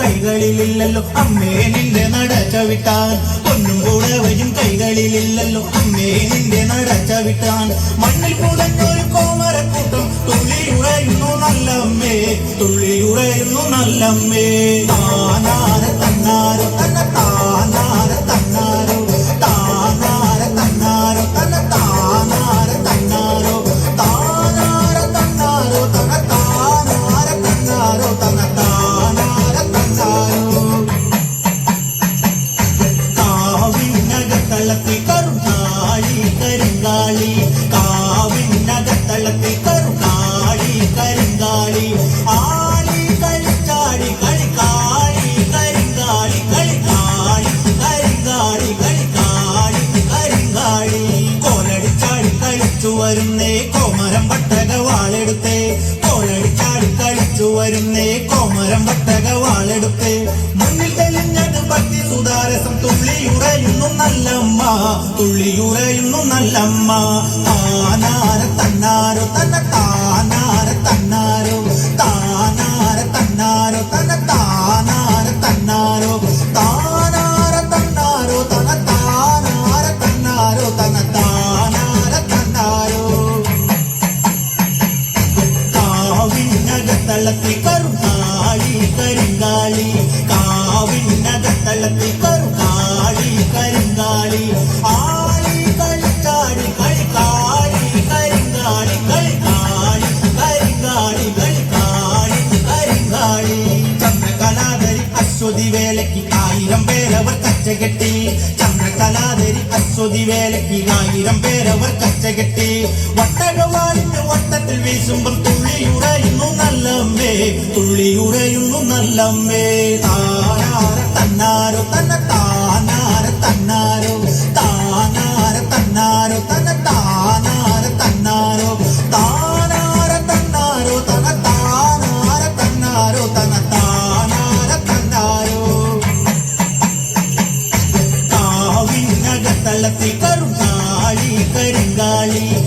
കൈകളിലില്ലല്ലോ. അമ്മേ നിന്റെ നട ചവിട്ടാൻ. പൊന്നും വരും കൈകളിലില്ലല്ലോ. അമ്മേ നിന്റെ നട ചവിട്ടാൻ. മണ്ണിൽ പുതഞ്ഞൊരു കോമരക്കൂട്ടം. തുള്ളിയുറയുന്നു നല്ലമ്മേ തുള്ളിയുറയുന്നു നല്ലമ്മേ. താനാര കാവിനകത്തളത്തിൽ കരുങ്കാളി കാവിനകത്തളത്തിൽ കറുകാളി കരിങ്കാളി ആളി വരുന്നേ കോമരം പട്ടക വാളെടുത്തേ. കോഴടിച്ചാടി കളിച്ചു വരുന്നേ കോമരം പട്ടക വാളെടുത്തേ. മുന്നിൽ തെളിഞ്ഞത് ഭക്തി സുതാരസം തുള്ളിയുറയുന്നു നല്ലമ്മ തുള്ളിയുറയുന്നു നല്ലമ്മ. ആനാര തന്നാരോ തന്ന താനാര കരിങ്കാളി ആളി കളിച്ചാടി കളിക്കാളി കരിങ്കാളി കളിക്കാളി കരിങ്കാളി കളിക്കാളി കരിങ്കാളി ചന്ദ്രകലാധരി അശ്വതി വേലയ്ക്ക് ആയിരം പേരവർ കച്ചകെട്ടി ചന്ദ്രകലാധരി അശ്വതി വേലയ്ക്ക് ആയിരം പേരവർ കച്ചകെട്ടി വട്ടകവാളിന്റെ വട്ടത്തിൽ വീശുമ്പം തുള്ളിയുറയുന്നു നല്ലമ്മേ തുള്ളിയുറയുന്നു നല്ലമ്മേ. താനാര തന്നാരോ തന്നെ താനാര കാവിനകത്തളത്തിൽ കറുകാളി കരിങ്കാളി